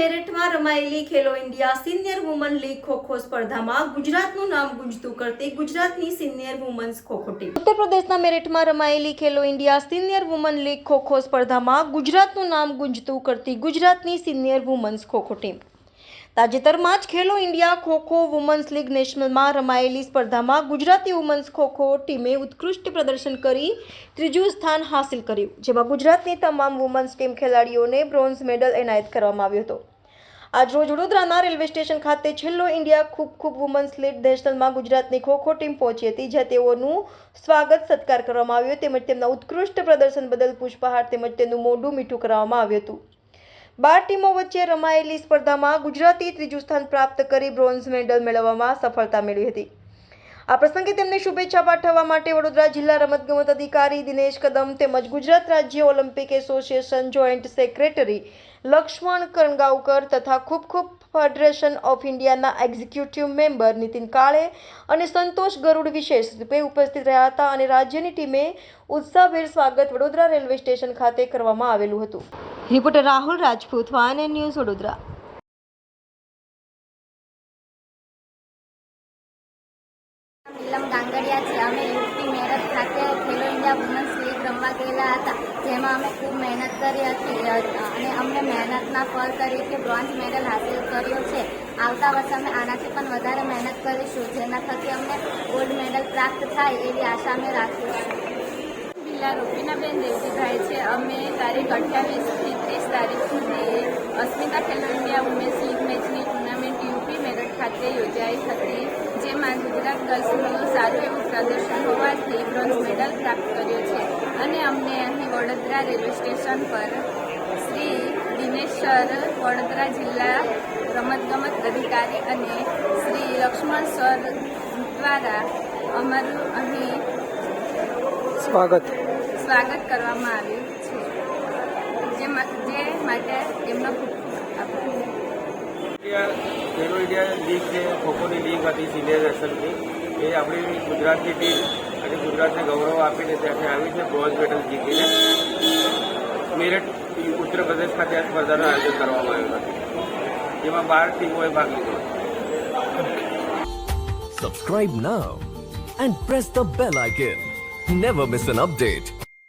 મેરઠમાં રમાયેલી Khelo India senior woman league kho kho સ્પર્ધામાં ગુજરાતનું નામ ગુંજતું કરતી ગુજરાતની સિનિયર વુમન્સ ખોખો ટીમ. ઉત્તર પ્રદેશના મેરઠમાં રમાયેલી Khelo India senior woman league kho kho સ્પર્ધામાં ગુજરાતનું નામ ગુંજતું કરતી ગુજરાતની સિનિયર વુમન્સ ખોખો ટીમ. તાજેતરમાં જ Khelo India kho kho women's league નેશનલમાં રમાયેલી સ્પર્ધામાં ગુજરાતી વુમન્સ ખોખો ટીમે ઉત્કૃષ્ટ પ્રદર્શન કરી ત્રીજું સ્થાન હાંસિલ કર્યું, જેમાં ગુજરાતની તમામ વુમન્સ ટીમ ખેલાડીઓને બ્રોન્ઝ મેડલ એનાયત કરવામાં આવ્યો હતો. આજરોજ વડોદરાના રેલવે સ્ટેશન ખાતે છેલ્લો ઇન્ડિયા ખૂબ ખૂબ વુમન્સ લીગ નેશનલમાં ગુજરાતની ખોખો ટીમ પહોંચી હતી, જ્યાં તેઓનું સ્વાગત સત્કાર કરવામાં આવ્યો, તેમજ તેમના ઉત્કૃષ્ટ પ્રદર્શન બદલ પુષ્પહાર તેમજ તેમનું મોઢું મીઠું કરવામાં આવ્યું હતું. બાર ટીમો વચ્ચે રમાયેલી સ્પર્ધામાં ગુજરાતી ત્રીજું સ્થાન પ્રાપ્ત કરી બ્રોન્ઝ મેડલ મેળવવામાં સફળતા મેળવી હતી. આ પ્રસંગે તેમને શુભેચ્છા પાઠવવા માટે વડોદરા જિલ્લા રમતગમત અધિકારી દિનેશ કદમ તેમજ ગુજરાત રાજ્ય Olympic association joint secretary Laxman Kangavkar તથા ખૂબ ખૂબ ફેડરેશન ઓફ ઇન્ડિયાના એક્ઝિક્યુટિવ મેમ્બર નીતિન કાળે અને સંતોષ ગરુડ વિશેષ રૂપે ઉપસ્થિત રહ્યા હતા અને રાજ્યની ટીમે ઉત્સાહભેર સ્વાગત વડોદરા રેલવે સ્ટેશન ખાતે કરવામાં આવેલું હતું. Reporter Rahul Rajput one news Vadodara. Neelam Gangadiya છે. અમે યુપી મેરઠ ખાતે ખેલો ઇન્ડિયા વુમન્સ લીગ રમવા ગયેલા હતા, જેમાં અમે ખૂબ મહેનત કરી હતી અને અમને મહેનતના ફળ તરીકે બ્રોન્ઝ મેડલ હાંસલ કર્યો છે. આવતા વર્ષે અમે આનાથી પણ વધારે મહેનત કરીશું, જેના થકી અમને ગોલ્ડ મેડલ પ્રાપ્ત થાય એવી આશા અમે રાખીશું. જિલ્લા રૂપિનાબેન દેવજીભાઈ છે. અમે તારીખ અઠ્યાવીસથી ત્રીસ તારીખ સુધી Asmita Khelo India women's league મેચની ટુર્નામેન્ટ યુપી મેરઠ ખાતે યોજાઈ હતી, જેમાં ગુજરાત ગર્લ્સનું સારું એવું પ્રદર્શન હોવાથી બ્રોન્ઝ મેડલ પ્રાપ્ત કર્યો છે. અને અમને અહીં વડોદરા રેલવે સ્ટેશન પર શ્રી દિનેશ સર, વડોદરા જિલ્લા રમતગમત અધિકારી અને શ્રી લક્ષ્મણ સર દ્વારા અમારું અહીં સ્વાગત. સ્વાગત કરવામાં આવ્યું છે. જે જે માટે એમનો ખૂબ ખૂબ આભાર. ઇન્ડિયા ખેલો ઇન્ડિયા લીગ છે ખોખોની લીગ હતી સિનિયર નેશનલની એ આપણી ગુજરાતની ટીમ અને ગુજરાતને ગૌરવ આપીને ત્યાંથી આવી છે બ્રોન્ઝ મેડલ જીતીને. મેરઠ ઉત્તર પ્રદેશ ખાતે આ સ્પર્ધાનું આયોજન કરવામાં આવ્યું હતું. જેમાં બાર ટીમોએ ભાગ લીધો. Subscribe now and press the bell icon never miss an update.